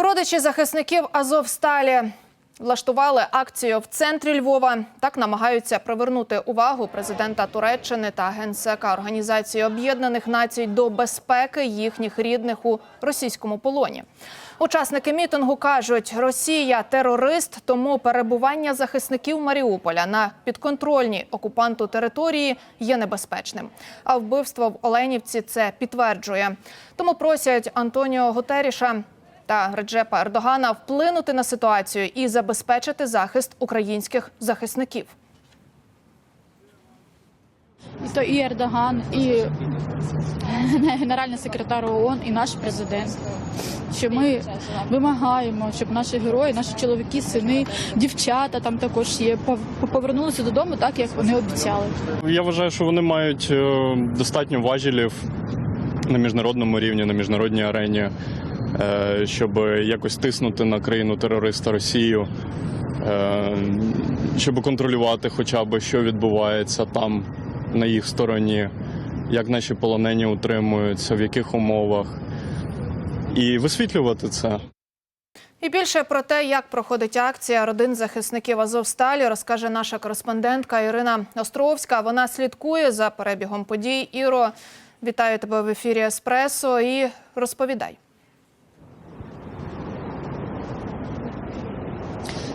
Родичі захисників Азовсталі влаштували акцію в центрі Львова. Так намагаються привернути увагу президента Туреччини та генсека Організації Об'єднаних Націй до безпеки їхніх рідних у російському полоні. Учасники мітингу кажуть, Росія терорист, тому перебування захисників Маріуполя на підконтрольній окупанту території є небезпечним. А вбивство в Оленівці це підтверджує. Тому просять Антоніо Гутеріша та Реджепа Ердогана вплинути на ситуацію і забезпечити захист українських захисників. І то і Ердоган, і генеральний секретар ООН, і наш президент. Що ми вимагаємо, щоб наші герої, наші чоловіки, сини, дівчата там також є, пов- повернулися додому так, як вони обіцяли. Я вважаю, що вони мають е, достатньо важелів на міжнародному рівні, на міжнародній арені, щоб якось тиснути на країну терориста Росію, е, щоб контролювати хоча б, що відбувається там на їх стороні, як наші полонені утримуються, в яких умовах, і висвітлювати це. І більше про те, як проходить акція родин захисників Азовсталі, розкаже наша кореспондентка Ірина Островська. Вона слідкує за перебігом подій. Іро, вітаю тебе в ефірі Еспресо і розповідай.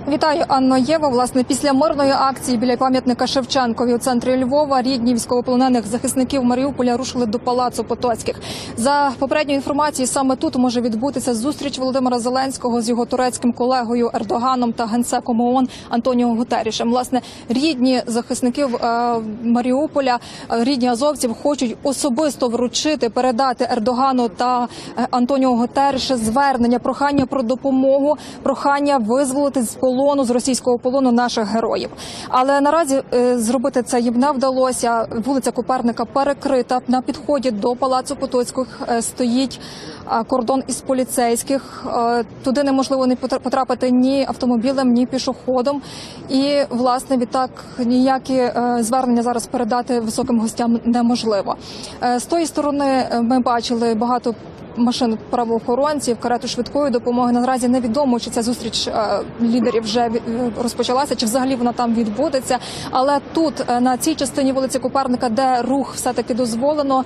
Вітаю, Анно Єва. Власне, після мирної акції біля пам'ятника Шевченкові у центрі Львова рідні військовополонених захисників Маріуполя рушили до палацу Потоцьких. За попередньою інформацією, саме тут може відбутися зустріч Володимира Зеленського з його турецьким колегою Ердоганом та генсеком ООН Антоніо Гутерішем. Власне, рідні захисників е, Маріуполя, е, рідні азовців хочуть особисто вручити, передати Ердогану та е, Антоніо Гутеріше звернення, прохання про допомогу, прохання визволити з полону з російського полону наших героїв. Але наразі е, зробити це їм не вдалося. Вулиця Коперника перекрита. На підході до палацу Потоцьких е, стоїть е, кордон із поліцейських. Туди неможливо не потра- потрапити ні автомобілем, ні пішоходом. І власне відтак ніякі звернення зараз передати високим гостям неможливо. З тої сторони ми бачили багато машин правоохоронців, карету швидкої допомоги. Наразі невідомо, чи ця зустріч е, лідерів вже е, розпочалася, чи взагалі вона там відбудеться. Але тут е, на цій частині вулиці Коперника, де рух все таки дозволено,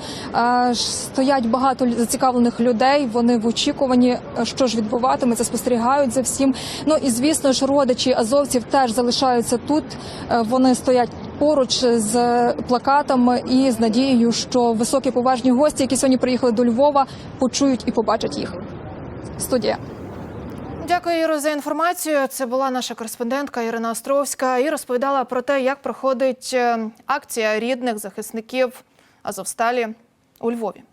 стоять багато зацікавлених людей. Вони в очікуванні, що ж відбуватиметься, спостерігають за всім. Ну і звісно ж, родичі азовців теж залишаються тут. Вони стоять поруч з плакатами і з надією, що високі поважні гості, які сьогодні приїхали до Львова, почують і побачать їх. Студія. Дякую, Іро, за інформацію. Це була наша кореспондентка Ірина Островська і розповідала про те, як проходить е, акція рідних захисників Азовсталі у Львові.